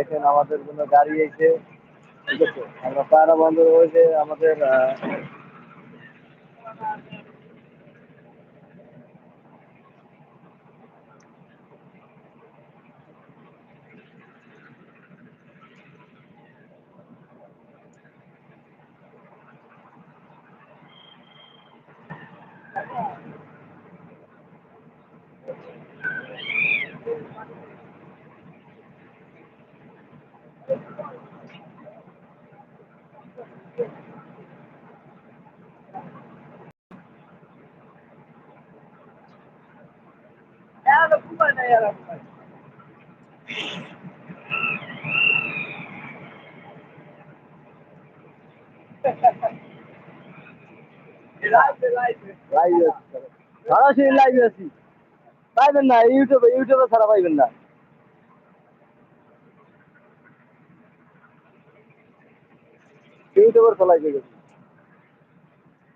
এখানে আমাদের জন্য গাড়ি এসে ঠিক আছে? আমরা পায়রা বন্দর হয়েছে আমাদের আহ, লাইভে আছি সরাসরি লাইভে আছি। পাইবেন না ইউটিউবে ইউটিউবে ছাড়া পাইবেন না। ইউটিউবের ফলাই গেছে।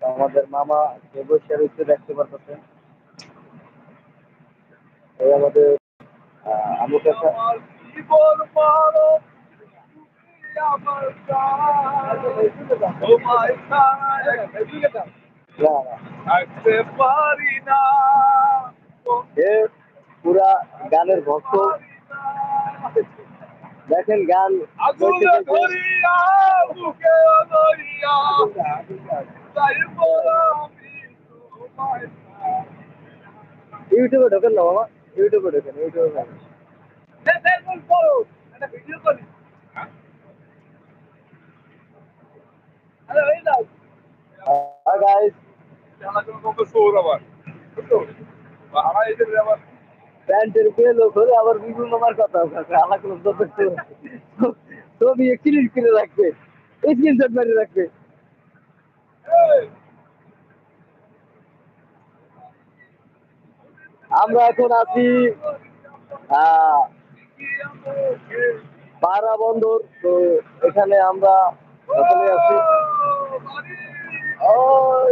আমাদের মামা যে বসে রয়েছে দেখতে পারতেছেন এই আমাদের পুরা গানের ভক্ত। দেখেন গান আগুনে ধরিয়া বুকে ধরিয়া চাইব আমি তোমায় ইউটিউবে ঢোকেন না মামা ইউটিউবে ঢোকেন ইউটিউবে ঢোকেন। দেখুন করো একটা ভিডিও করি আরে ওই দাও আর গাইস জানা কোনো কত সৌর আবার বুঝছো আমার এই যে আবার প্যান্টের পেয়ে লোক হলে আবার বিভিন্ন মামার কথা আলাদা কোনো ছবি ক্লিক করে রাখবে স্ক্রিনশট মেরে রাখবে। আমরা এখন আছি পাড়া বন্দর, তো এখানে আমরা সকলে আছি। ওই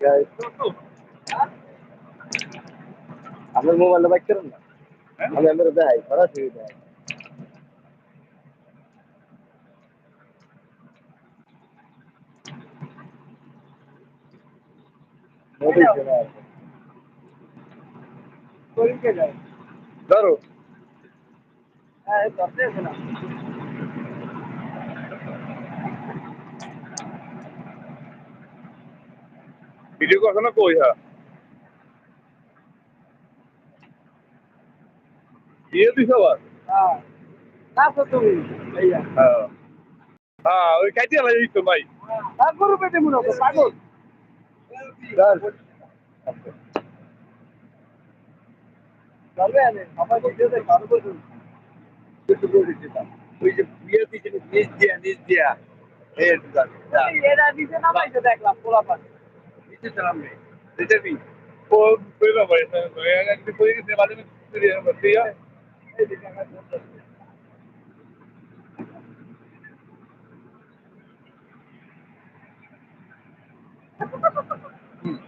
guys, আমার মোবাইলটা বাইক করেন না আমি আমার দেখাই সরাসরি দেখাই মোবাইল কেনা আছে। ধরো হ্যাঁ ধরতে আছে না ভিডিও করছ না কই হ্যাঁ? দিয়ে দিস আবার? হ্যাঁ। হ্যাঁ। হ্যাঁ ওই কাটিয়ে লাগি তো ভাই। তারপরে পেটে মনে হবে পাগল। চলবে আনে আমার ভিডিও দেখ ভালো করে একটু করে ওই যে বিয়ে দিয়েছিল নিজ দিয়া নিজ দিয়া। এরা দেখলাম পোলা পাশে নিচে চালাম রে দেখবি ও কইলো ভাই একদিন কই গেছে বাজে দিয়া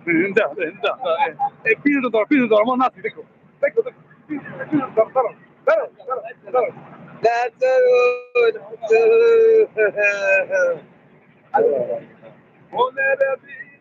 Hinda, hinda. Eh, pido ধর পিছু ধর আমার নাতি দেখো দেখো দেখো পিছু ধর ধরো ধরো ধরো ধরো That's good. মনের বসিয়া মনে গেছিয়া মনে তো বসিয়া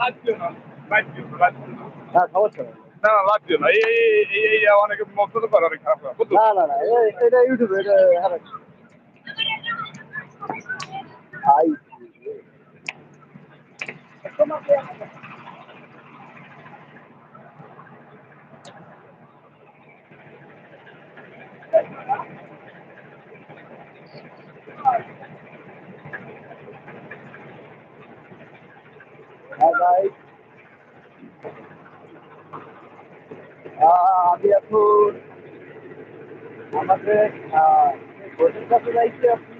বন্ধু দেশে লাগছে না লাগছে না লাগছে না হ্যাঁ সমস্যা নেই না না লাগছে না এই এই এই এই অনেকে মন্তব্য করে অনেক খারাপ খারাপ বুঝছ না না না এ- এটা ইউটিউবে এটা হ্যাঁ আই হ্যাঁ ভাই আহ, আমি এখন আমাদের হোটেল কাছে যাইছি আপনি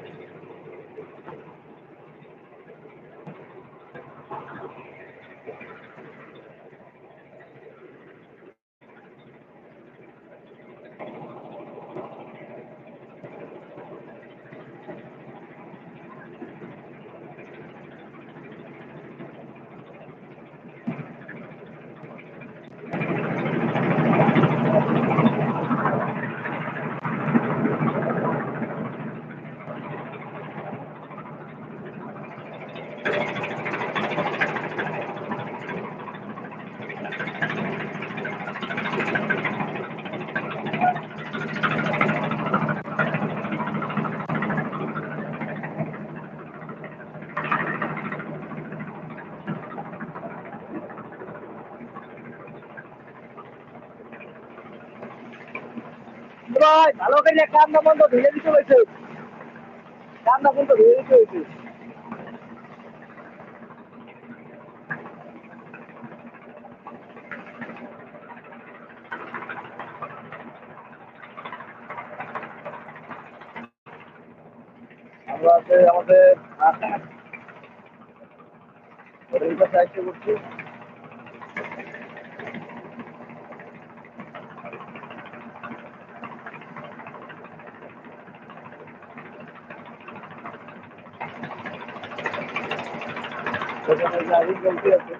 ভালো করে কান্না বন্ধ ধুয়ে দিতে হয়েছে। কান্না বন্ধ ধুয়ে দিতে হয়েছে। আমরা আমাদের সাহায্য করছি। গাড়ি চলতে আছে।